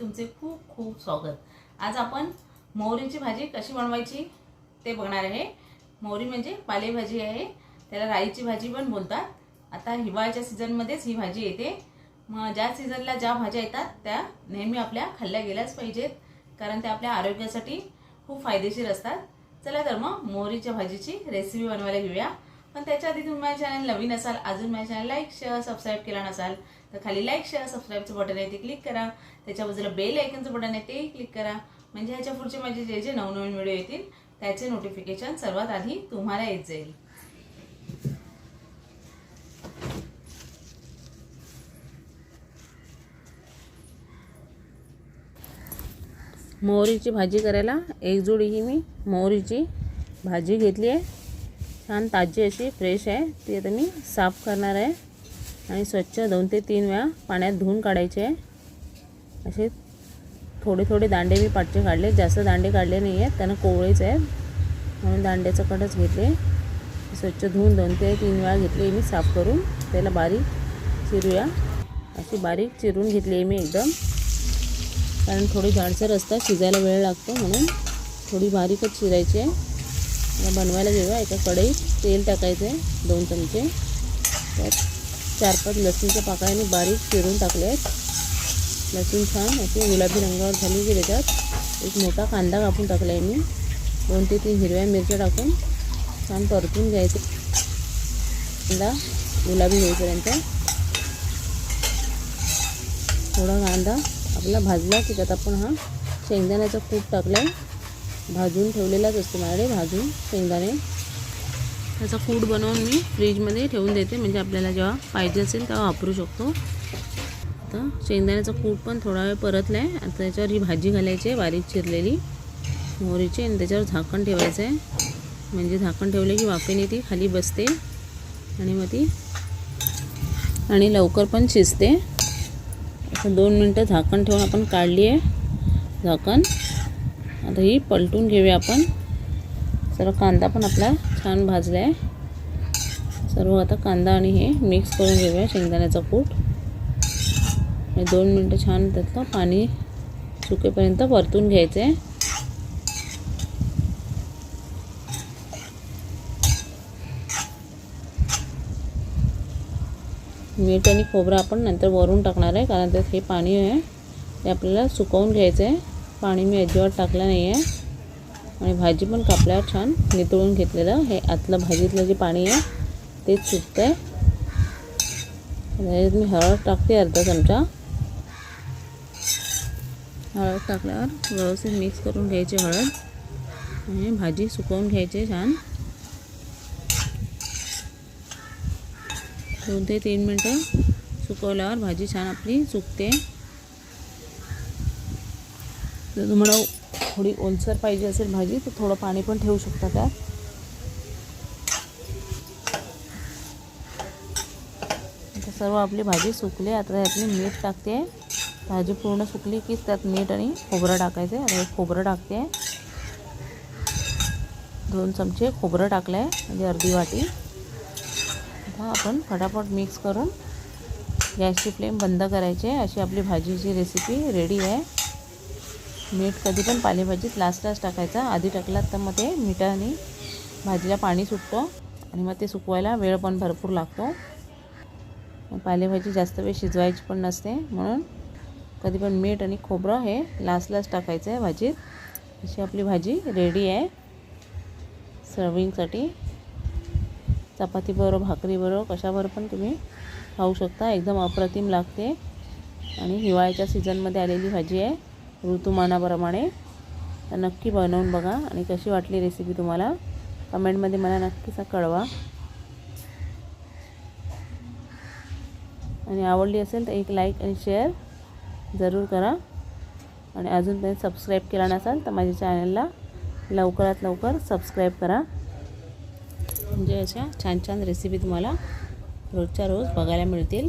तुमचे खूप खूप स्वागत. आज आपण मोहरीची भाजी कशी बनवायची ते बघणार आहे. मोहरी म्हणजे पालेभाजी आहे. त्याला राईची भाजी पण बोलतात. आता हिवाळ्याच्या सीझनमध्येच ही भाजी येते. मग ज्या सीझनला ज्या भाज्या येतात त्या नेहमी आपल्या खाल्ल्या गेल्याच पाहिजेत. कारण त्या आपल्या आरोग्यासाठी खूप फायदेशीर असतात. चला तर मग मोहरीच्या भाजीची रेसिपी बनवायला घेऊया. पण त्याच्या आधी तुम्ही माझ्या चॅनल नवीन असाल अजून माझ्या चॅनल लाईक शेअर सबस्क्राईब केला नसाल तर खाली लाईक शेअर सबस्क्राईबचं बटन आहे ते क्लिक करा. त्याच्या बाजूला बेल आयकनचं बटन आहे तेही क्लिक करा. म्हणजे ह्याच्या पुढचे माझे जे जे नवनवीन व्हिडिओ येतील त्याचे नोटिफिकेशन सर्वात आधी तुम्हाला येत जाईल. मोहरीची भाजी करायला एक जोडी ही मी मोहरीची भाजी घेतली आहे. छान ताजी अशी फ्रेश आहे. ती आता मी साफ करणार आहे. आणि स्वच्छ दोन ते तीन वेळा पाण्यात धुवून काढायचे. आहे असे थोडे थोडे दांडे मी पाठचे काढले. जास्त दांडे काढले नाही आहेत त्यांना कोवळेच आहेत. म्हणून दांड्याचं कटच घेतले. स्वच्छ धुवून दोन ते तीन वेळा घेतले मी साफ करून. त्याला बारीक चिरूया. अशी बारीक चिरून घेतली आहे मी एकदम. कारण थोडी जाडसर असतात. शिजायला वेळ लागतो म्हणून. थोडी बारीकच चिरायची आहे. बनवायला घेऊया एका कढईत तेल टाकायचं आहे दोन चमचे. त्यात चार पाच लसूणच्या पाकळ्याने बारीक चिरून टाकले आहेत. लसूण छान असे गुलाबी रंगावर झाली की त्याच्यात एक मोठा कांदा कापून टाकला आहे मी. दोन ते तीन हिरव्या मिरच्या टाकून छान परतून घ्यायचे. कांदा गुलाबी होईपर्यंत. थोडा कांदा आपला भाजला की त्यात आपण हा शेंगदाण्याचा कूट टाकला आहे भाजून ठेवलेलाच असतो माझ्याकडे भाजून शेंगदाणे. त्याचा कूट बनवून मी फ्रीजमध्ये ठेवून देते म्हणजे आपल्याला जेव्हा पाहिजे असेल तेव्हा वापरू शकतो. आता शेंगदाण्याचा कूट पण थोडा वेळ परतला आहे. आता त्याच्यावर ही भाजी घालायची आहे बारीक चिरलेली. मोहरीची आणि त्याच्यावर झाकण ठेवायचं आहे. म्हणजे झाकण ठेवले की वाफेने ती खाली बसते आणि मग ती आणि लवकर पण शिजते. असं दोन मिनटं झाकण ठेवून आपण काढली आहे. झाकण. आता ही पलटून घेऊया आपण. सर्व कांदा पण आपला छान भाजला आहे सर्व आता कांदा आणि हे मिक्स करून घेऊया शेंगदाण्याचा कूट. आणि दोन मिनटं छान त्यातलं पाणी सुकेपर्यंत परतून घ्यायचं आहे मीठ आणि खोबरं आपण नंतर वरून टाकणार आहे कारण त्यात हे पाणी आहे ते आपल्याला सुकवून घ्यायचं आहे पाणी मी अजिबात टाकलं नाही आहे आणि भाजी पण छान नितळून घेतलेलं हे भाजीतलं जे पाणी आहे, तेच सुकतं आहे त्याच्यात टाकते अर्धा चमचा. हळद टाकल्यावर व्यवस्थित मिक्स करून घ्यायची भाजी सुकवून घ्यायची छान. दोन ते तीन मिनटं सुकवल्यावर भाजी छान आपली सुकते. जर तुम्हाला थोडी ओलसर पाहिजे असेल भाजी तर थोडं पाणी पण ठेवू शकता त्यात आता सर्व आपली भाजी सुकली आता त्यातली मीठ टाकते. भाजी पूर्ण सुकली की त्यात मीठ आणि खोबरं टाकायचं आहे. आता खोबरं टाकते. दोन चमचे खोबरं टाकलं आहे म्हणजे अर्धी वाटी. आता आपण फटाफट मिक्स करून गॅसची फ्लेम बंद करायची आहे. अशी आपली भाजीची रेसिपी रेडी आहे. मीठ कधी पण पालेभाजीत लास्ट लास्ट टाकायचा. आधी टाकलात तर मग ते मिठाने भाजीला पाणी सुटतं आणि मग ते सुकवायला वेळ पण भरपूर लागतो. पालेभाजी जास्त वेळ शिजवायची पण नसते. म्हणून कधी पण मीठ आणि खोबरं हे लास्ट लास्ट टाकायचं आहे भाजीत. अशी आपली भाजी रेडी आहे. सर्विंगसाठी चपातीबरोबर भाकरीबरोबर कशाबरोबर पण तुम्ही खाऊ शकता. एकदम अप्रतिम लागते. आणि हिवाळ्याच्या सीझनमध्ये आलेली भाजी आहे. ऋतुमानाप्रमाणे. तर नक्की बनवून बघा आणि कशी वाटली रेसिपी तुम्हाला. कमेंटमध्ये मला नक्कीच कळवा. आणि आवडली असेल तर एक लाईक आणि शेअर जरूर करा. आणि अजूनपर्यंत सबस्क्राईब केला नसाल तर माझ्या चॅनलला लवकरात लवकर सबस्क्राईब करा. म्हणजे अशा छान छान रेसिपी तुम्हाला रोजच्या रोज बघायला मिळतील.